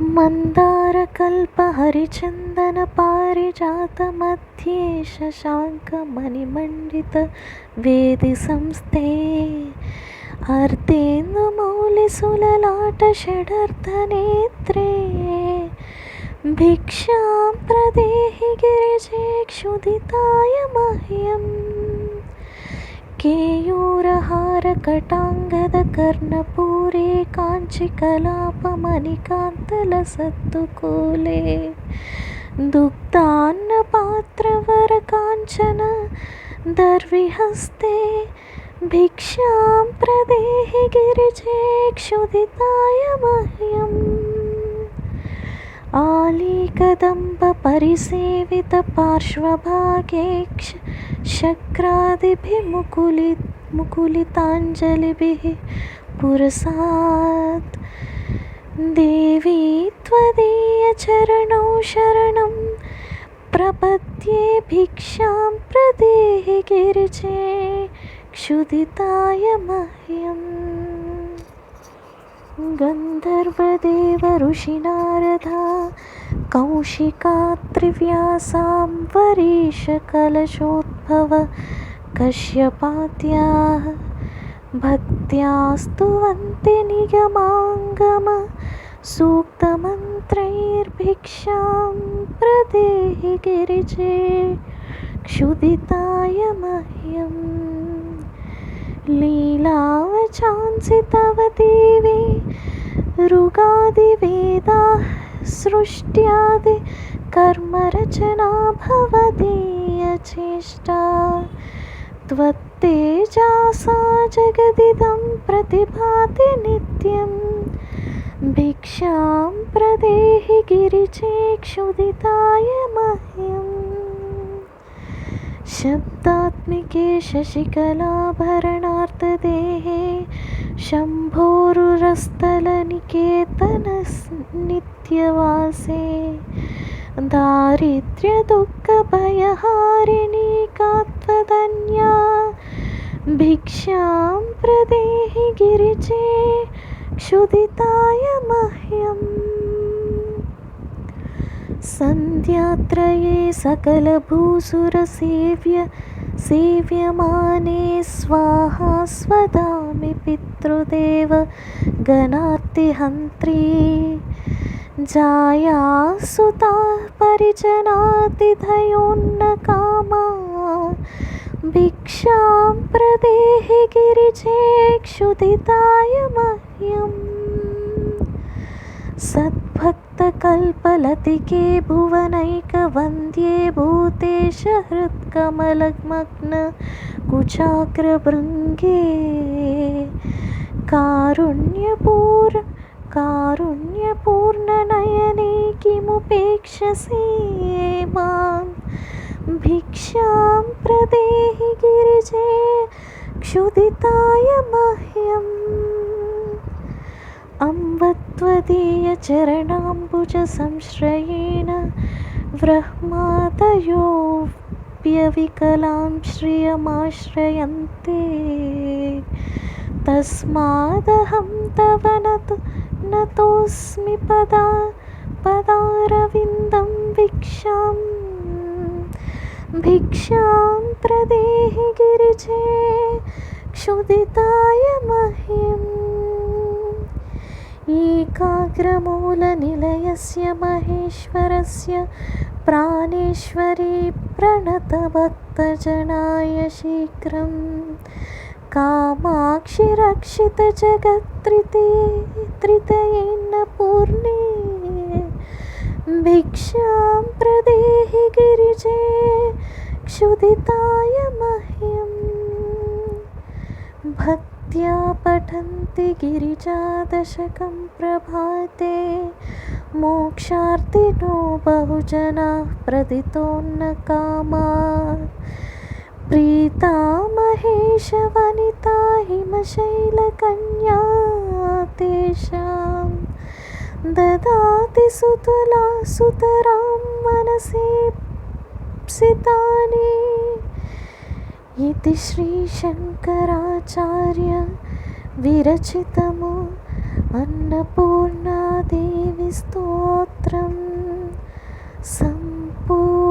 मन्दारकल्पहरिचन्दनपारिजातमध्ये शशाङ्कमणिमण्डितवेदिसंस्थे अर्धेन्दुमौलिसुललाटषडर्धनेत्रे भिक्षां प्रदेहि गिरिजे क्षुदिताय मह्यम् केयूरहारकटाङ्गदकर्णपूरे మంచి కలాపమని కాంతల సత్తుకోలే దుగ్ధాన్న పాత్రవర కాంచన దర్విహస్తే భిక్షాం ప్రదేహి గిరిచేక్షుదితాయ మహ్యం. ఆలీకదంబ పరిసేవిత పార్శ్వభాగేక్ష శక్రాదిభి ముకులి ముకులితాంజలిభి पुरसात्। देवी त्वदीयचरणौ शरणं प्रपद्ये भिक्षां प्रदेहि गिरिजे क्षुदिताय मह्यम् गन्धर्वदेवऋषिनारदा कौशिकात्रिव्यासां वरीशकलशोद्भव कश्यपाद्याः भक्त्या स्तुवन्ति निगमाङ्गम सूक्तमन्त्रैर्भिक्षां प्रदेहि गिरिजे क्षुदिताय मह्यम् लीलावचांसि तव देवे ऋगादिवेदाः सृष्ट्यादि कर्मरचना भवदीयचेष्टा त्वत्तेजासा जगदिदं प्रतिभाति नित्यं भिक्षां प्रदेहि गिरिजे क्षुदिताय मह्यम् शब्दात्मिके शशिकलाभरणार्तदेहे शम्भोरुरस्थलनिकेतननित्यवासे दारिद्र्यदुःखभयहारिणी कात्वदन्या भिक्षां प्रदेहि गिरिजे क्षुदिताय मह्यम्। सन्ध्यात्रये सकलभूसुरसेव्य सेव्यमाने स्वाहा स्वदामि पितृदेव गणार्तिहन्त्री। जायासुताः परिजनातिथयोन्नकामा भिक्षां प्रदेहि गिरिजे क्षुदिताय मह्यम् सद्भक्तकल्पलतिके भुवनैकवन्द्ये भूतेश हृत्कमलमग्न कुचाग्रभृङ्गे कारुण्यपूर कारुण्यपूर्णनयने किमुपेक्षसे मां भिक्षां प्रदेहि गिरिजे क्षुदिताय मह्यम्। अम्बत्वदीयचरणाम्बुजसंश्रयेण ब्रह्मादयोऽप्यविकलां श्रियमाश्रयन्ते। तस्मादहं तव नतु नतोऽस्मि पदा पदारविन्दं भिक्षां भिक्षां प्रदेहि गिरिजे क्षुदिताय मह्यम् एकाग्रमूलनिलयस्य महेश्वरस्य प्राणेश्वरी प्रणतभक्तजनाय शीघ्रं कामाक्षि रक्षितजगत्त्रिते त्रितयेन्नपूर्णे भिक्षां प्रदेहि गिरिजे क्षुदिताय मह्यम् भक्त्या पठन्ति गिरिजादशकं प्रभाते। मोक्षार्थिनो बहुजनाः प्रदितोन्नकामा प्रीता महेशवनिता हिमशैलकन्या तेषां ददाति सुतला सुतरां मनसि సంప్సితాని ఇది శ్రీ శంకరాచార్య విరచితము అన్నపూర్ణాదేవి స్తోత్రం. सम्पू